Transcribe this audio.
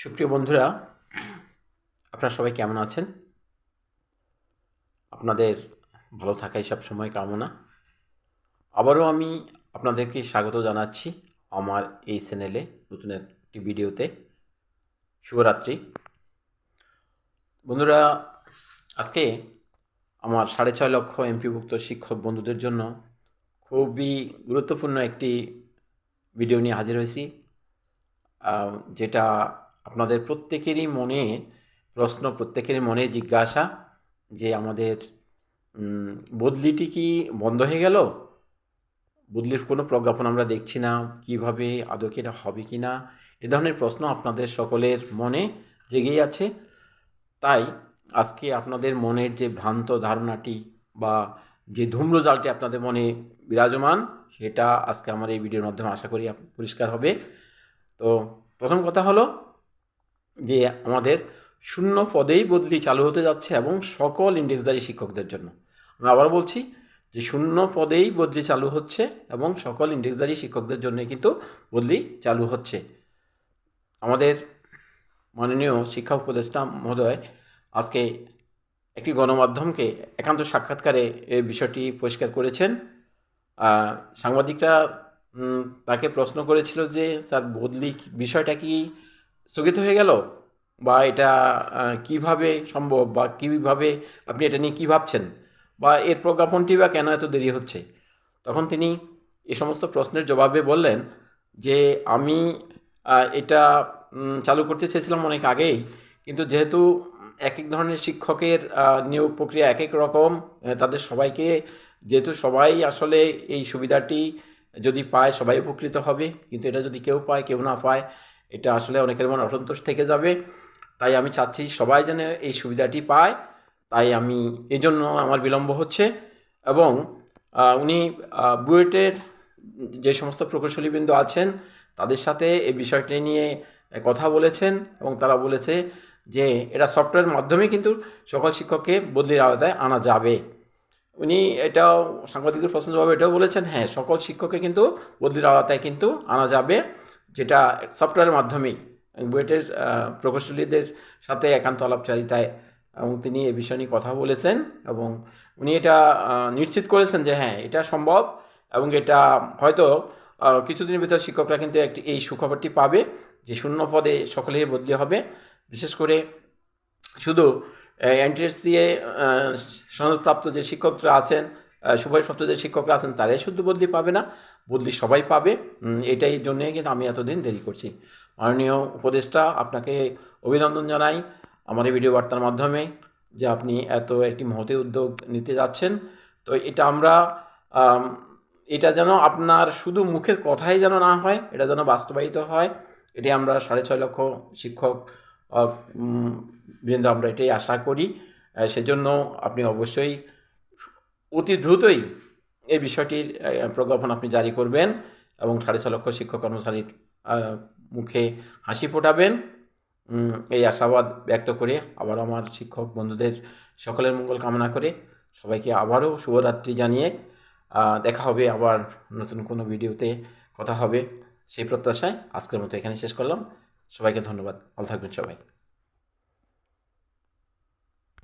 সুপ্রিয় বন্ধুরা, আপনারা সবাই কেমন আছেন? আপনাদের ভালো থাকাই সব সময় কামনা। আবারও আমি আপনাদেরকে স্বাগত জানাচ্ছি আমার এই চ্যানেলে, নতুন একটি ভিডিওতে। শুভরাত্রি। বন্ধুরা, আজকে আমার সাড়ে ছয় লক্ষ এমপিভুক্ত শিক্ষক বন্ধুদের জন্য খুবই গুরুত্বপূর্ণ একটি ভিডিও নিয়ে হাজির হয়েছি। যেটা আপনাদের প্রত্যেকেরই মনে প্রশ্ন, প্রত্যেকেরই মনে জিজ্ঞাসা যে আমাদের বদলিটি কি বন্ধ হয়ে গেল? বদলির কোনো প্রজ্ঞাপন আমরা দেখছি না। কীভাবে আদৌ কি এটা হবে কি না? এ ধরনের প্রশ্ন আপনাদের সকলের মনে জেগেই আছে। তাই আজকে আপনাদের মনের যে ভ্রান্ত ধারণাটি বা যে ধূম্রজালটি আপনাদের মনে বিরাজমান, সেটা আজকে আমার এই ভিডিওর মাধ্যমে আশা করি পরিষ্কার হবে। তো প্রথম কথা হলো যে আমাদের শূন্য পদেই বদলি চালু হতে যাচ্ছে এবং সকল ইন্ডেক্সধারী শিক্ষকদের জন্য। আমি আবার বলছি যে শূন্য পদেই বদলি চালু হচ্ছে এবং সকল ইন্ডেক্সধারী শিক্ষকদের জন্য কিন্তু বদলি চালু হচ্ছে। আমাদের মাননীয় শিক্ষা উপদেষ্টা মহোদয় আজকে একটি গণমাধ্যমকে একান্ত সাক্ষাৎকারে এই বিষয়টি পরিষ্কার করেছেন। সাংবাদিকরা তাকে প্রশ্ন করেছিল যে, স্যার, বদলি বিষয়টা কি স্থগিত হয়ে গেল? বা এটা কীভাবে সম্ভব? বা কীভাবে আপনি এটা নিয়ে কী ভাবছেন? বা এর প্রজ্ঞাপনটি বা কেন এত দেরি হচ্ছে? তখন তিনি এ সমস্ত প্রশ্নের জবাবে বললেন যে, আমি এটা চালু করতে চেয়েছিলাম অনেক আগেই, কিন্তু যেহেতু এক এক ধরনের শিক্ষকের নিয়োগ প্রক্রিয়া এক এক রকম তাদের সবাইকে, যেহেতু সবাই আসলে এই সুবিধাটি যদি পায়, সবাই উপকৃত হবে, কিন্তু এটা যদি কেউ পায়, কেউ না পায় এটা আসলে অনেকের মনে অসন্তোষ থেকে যাবে। তাই আমি চাচ্ছি সবাই যেন এই সুবিধাটি পায়। তাই আমি এজন্য আমার বিলম্ব হচ্ছে এবং উনি বুয়েটের যে সমস্ত প্রকৌশলীবৃন্দ আছেন, তাদের সাথে এই বিষয়টি নিয়ে কথা বলেছেন এবং তারা বলেছে যে, এটা সফটওয়্যার মাধ্যমে কিন্তু সকল শিক্ষককে বদলির আওতায় আনা যাবে। উনি এটাও সাংবাদিকদের প্রশ্ন জবাবে এটাও বলেছেন হ্যাঁ সকল শিক্ষককে কিন্তু বদলির আওতায় কিন্তু আনা যাবে। যেটা সফটওয়্যারের মাধ্যমেই বুয়েটের প্রকৌশলীদের সাথে একান্ত আলাপচারিতায়, এবং তিনি এ বিষয় নিয়ে কথা বলেছেন, এবং উনি এটা নিশ্চিত করেছেন যে হ্যাঁ এটা সম্ভব, এবং এটা হয়তো কিছুদিনের ভিতর শিক্ষকরা কিন্তু একটি, এই সুখবরটি পাবে যে শূন্য পদে সকলেই বদলি হবে। বিশেষ করে শুধু এনটিএস দিয়ে সনদপ্রাপ্ত যে শিক্ষকরা আছেন সুপারিশপ্রাপ্ত যে শিক্ষকরা আছেন, তারাই শুধু বদলি পাবে না। বদলি সবাই পাবে। এটাই জন্যই কিন্তু আমি এতদিন দেরি করছি। মাননীয় উপদেষ্টা, আপনাকে অভিনন্দন জানাই আমার এই ভিডিও বার্তার মাধ্যমে যে আপনি এত একটি মহতি উদ্যোগ নিতে যাচ্ছেন। তো এটা আমরা এটা যেন আপনার শুধু মুখের কথাই যেন না হয়, এটা যেন বাস্তবায়িত হয় এটি আমরা সাড়ে ছয় লক্ষ শিক্ষক বৃন্দ আমরা এটাই আশা করি। সেজন্য আপনি অবশ্যই অতি দ্রুতই এই বিষয়টির প্রজ্ঞাপন আপনি জারি করবেন এবং সাড়ে ছ লক্ষ শিক্ষক কর্মচারীর মুখে হাসি ফোটাবেন। এই আশাবাদ ব্যক্ত করে আবার আমার শিক্ষক বন্ধুদের সকলের মঙ্গল কামনা করে সবাইকে আবারও শুভরাত্রি জানিয়ে দেখা হবে আবার নতুন কোনো ভিডিওতে কথা হবে। সেই প্রত্যাশায় আজকের মতো এখানে শেষ করলাম। সবাইকে ধন্যবাদ। ভালো থাকবেন সবাই।